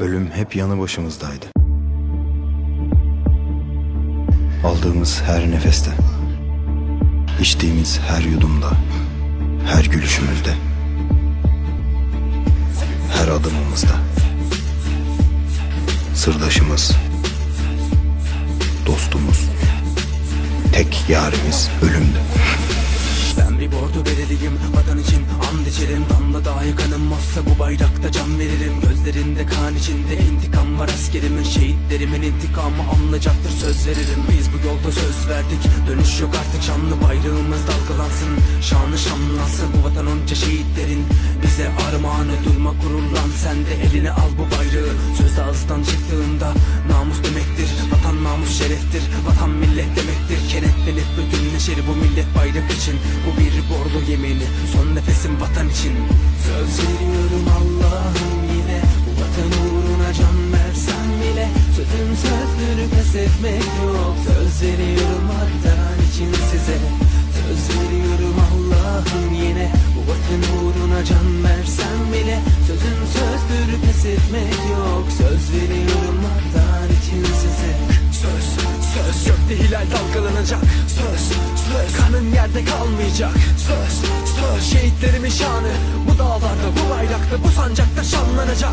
Ölüm hep yanı başımızdaydı. Aldığımız her nefeste, içtiğimiz her yudumda, her gülüşümüzde, her adımımızda. Sırdaşımız, dostumuz, tek yarimiz ölümdü. Kanınmazsa bu bayrakta can veririm. Gözlerinde kan içinde intikam var askerimin. Şehitlerimin intikamı anlayacaktır söz veririm. Biz bu yolda söz verdik. Dönüş yok artık şanlı bayrağımız dalgalansın. Şanı şanlansın bu vatan onca şehitlerin. Bize armağanı durma gururlan sen de eline al bu bayrağı. Söz ağızdan çıktığında namus demektir. Vatan namus şereftir. Vatan millet demektir. Kenetlenip bütünleşir bu millet bayrak için. Bu bir bordo yemini son nefesim vatan için. Söz veriyorum sözdür pes etmek yok. Söz veriyorum vatan için size. Söz veriyorum Allah'ım yine. Bu vatan uğruna can versem bile Sözün sözdür pes etmek yok. Söz veriyorum vatan için size. Söz, söz gökte hilal dalgalanacak. Söz, söz kanın yerde kalmayacak. Söz, söz şehitlerimin şanı. Bu dağlarda, bu bayrakta, bu sancakta şanlanacak